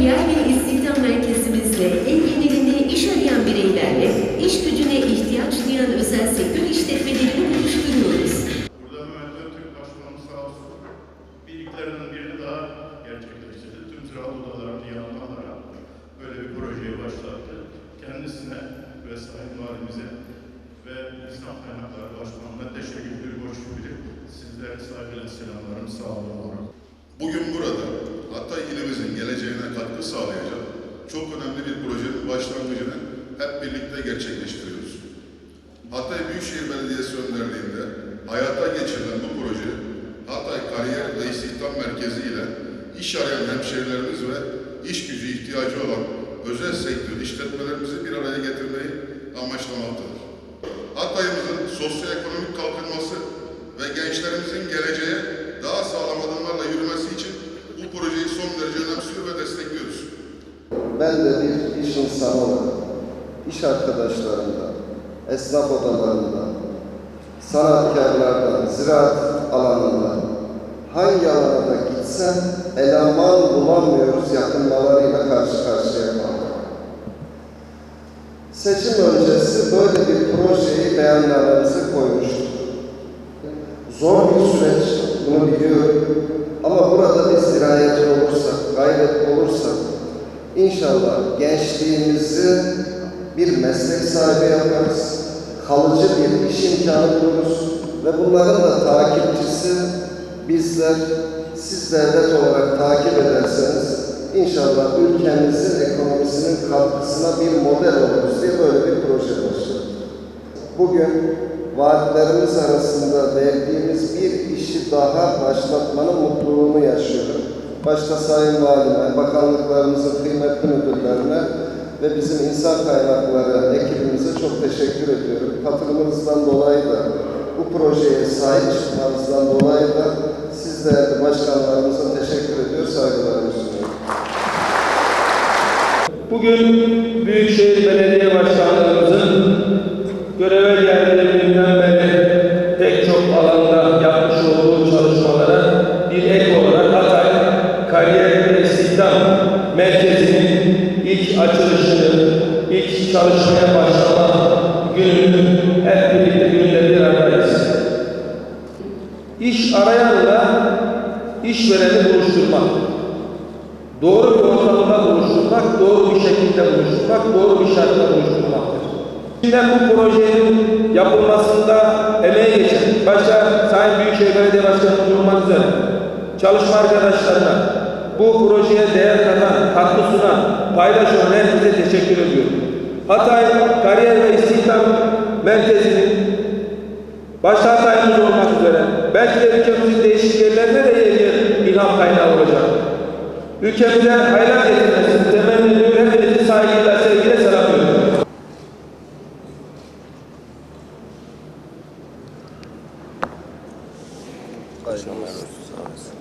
Kariyer ve istihdam merkezimizde el genelinde iş arayan bireylerle iş gücüne ihtiyaç duyan özel sektör işletmelerini buluşturuyoruz. Burada Mehmet Öztürk Başkanımız sağ olsun bir ilklerinden birini daha gerçekleştirdi. Tüm ziraat odalarını yanına alarak böyle bir projeyi başlattı. Kendisine ve Sayın Valimize ve İslam Kaynakları Başkanı'na teşekkür bir boş bilip sizlere saygıyla selamlarımı sağ olun. Bugün burada Hatay ilimizin geleceğine katkı sağlayacak çok önemli bir projenin başlangıcını hep birlikte gerçekleştiriyoruz. Hatay Büyükşehir Belediyesi önderliğinde hayata geçirilen bu proje Hatay Kariyer ve İstihdam Merkezi ile iş arayan hemşehrilerimiz ve iş gücü ihtiyacı olan özel sektör işletmelerimizi bir araya getirmeyi amaçlamaktadır. Hatay'ımızın sosyoekonomik kalkınması ve gençlerimizin geleceğe daha sağlam adımlarla yürümesi için bu projeyi son derece önemsiyor ve destekliyoruz. Ben de bir iş insanı olarak, iş arkadaşlarımda, esnaf odalarında, sanatkarlarda, ziraat alanında, hangi alana da eleman bulamıyoruz yakınmalarıyla karşı karşıya kaldık. Seçim öncesi böyle bir projeyi beyanlarımıza koymuştuk. Zor bir süreç, inşallah gençliğimizi bir meslek sahibi yaparız, kalıcı bir iş imkanı buluruz ve bunların da takipçisi bizler, siz devlet olarak takip ederseniz inşallah ülkemizin ekonomisinin katkısına bir model oluruz diye böyle bir proje başladık. Bugün vaatlerimiz arasında verdiğimiz bir işi daha başlatmanın. Başta Sayın Valime, bakanlıklarımızın kıymetli müdürlerine ve bizim insan kaynakları ekibimize çok teşekkür ediyorum. Katılımınızdan dolayı da bu projeye sahip çıkmanızdan dolayı da siz değerli başkanlarımıza teşekkür ediyor, saygılarımı sunuyorum. Bugün Büyükşehir Belediye Başkanlığımızın göreve geldiği çalışmaya başlama gününü hep birlikte gününde bir aradayız. İş arayanla işvereni buluşturmak doğru bir ortamda buluşturmak, doğru bir şekilde buluşturmak, doğru bir şartla buluşturmaktır. Şimdi bu projenin yapılmasında emeği geçen, başta Sayın Büyükşehir Belediye Başkanı olmak üzere çalışma arkadaşlarına, bu projeye değer katan, katkı sunan, paylaşan herkese teşekkür merkezinin, başta Hatay'ımız olmak üzere, belki de ülkemizin değişik yerlerine de yer yer ilham kaynağı olacak. Ülkemize hayran edilmesini temenni ediyor, hepinizi saygıyla, sevgiyle selamlıyorum. Hayırlı olsun. Sağ olasın.